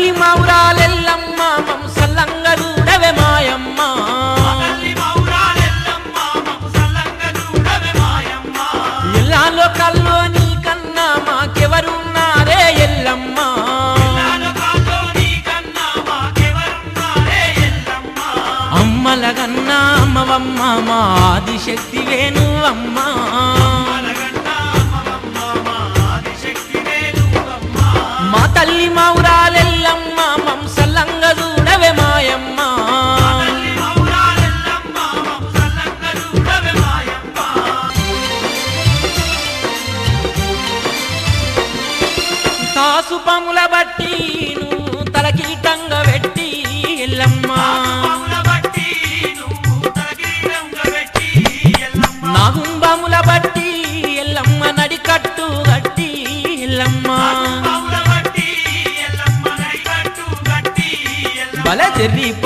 తల్లి మౌరాలెల్లమ్మ మంసల్లంగా చూడవే మాయమ్మ. తల్లి కల్లో నీ కన్నా మాకెవరున్నారే ఎల్లమ్మ. అమ్మల కన్నా అమ్మవమ్మ మా ఆదిశక్తి వేణువమ్మ. అలగంట అమ్మమ్మ మా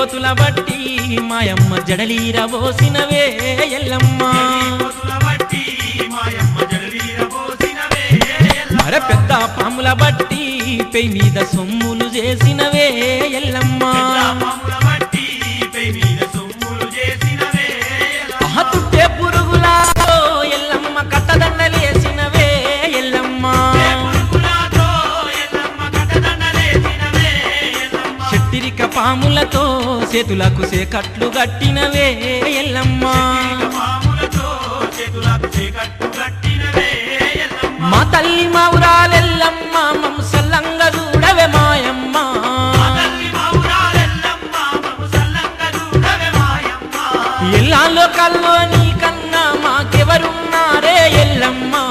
చెర్రి బట్టి మాయమ్మ జడలీర పోసినవే ఎల్లమ్మ. మర పెద్ద పాముల బట్టి పెయి మీద సొమ్ములు చేసినవే ఎల్లమ్మ. ఎల్లమ్మ పాములతో చేతులకు సేకట్లు గట్టినవే ఎల్లమ్మా. కట్టినవే మా తల్లి మౌరాలెల్లమ్మ మంసల్లంగా చూడవే మాయమ్మ. సల్లంగా చూడవే మాయమ్మ ఎల్లాలో కల్లో నీ కన్నా మాకెవరున్నారే ఎల్లమ్మా.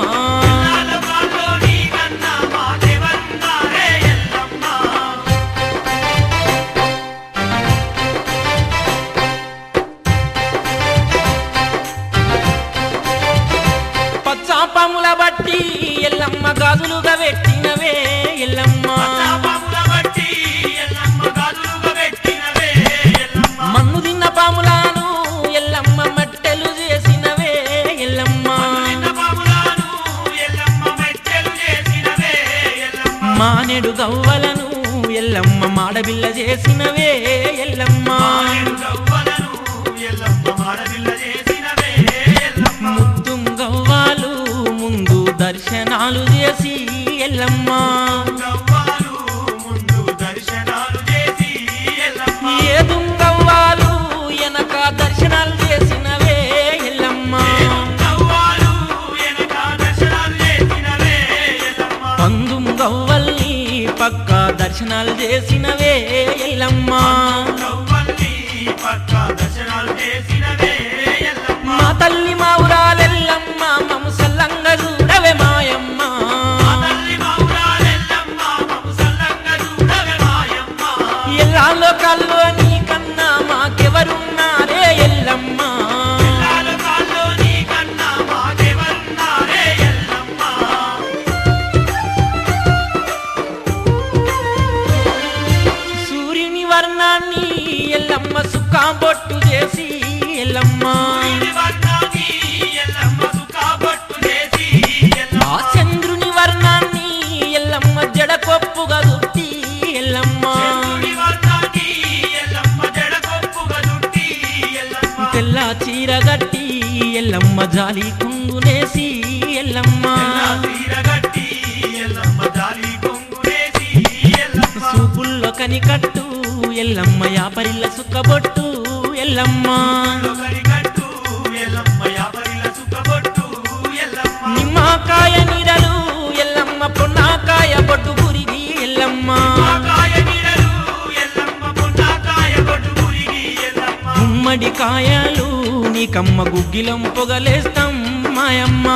గాజులుగా పెట్టినవే ఎల్లమ్మ. మన్ను తిన్న పాములను ఎల్లమ్మ మట్టెలు చేసినవే ఎల్లమ్మ. మానెడు గవ్వలను ఎల్లమ్మ మాడబిల్ల చేసినవే ఎల్లమ్మ. ఎల్లమ్మ చేసినవే దర్శనాలు చేసి ఎల్లమ్మ. ముందు దర్శనాలు వెనక చేసినవే ఎల్లమ్మ. దర్శనాలు పక్క చేసినవే ఎల్లమ్మ. వర్ణాన్ని ఎల్లమ్మ సుక్కా బొట్టు చేసి ఎల్లమ్మ. ఎల్లమ్మ చేసి ఎల్లమ్మ. ఆ చంద్రుని వర్ణాన్ని జడకొప్పుగా తెల్ల జాలి కుంగునేసి ఎల్లమ్మ. తెల్ల తీరగట్టి ఎల్లమ్మ జాలి కొంగునేసి సూపుల్లో కనికట్టు ఎల్లమ్మ యాపరిల్ల సుక్కబొట్టు ఎల్లమ్మ. నిమ్మకాయ నీరలు ఎల్లమ్మ పొన్నాకాయ బొట్టు గురిగి ఎల్లమ్మ కాయ గురిగి ఎల్లమ్మ. గుమ్మడి కాయలు నీకమ్మ గుగ్గిలం పొగలేస్తాం మాయమ్మ.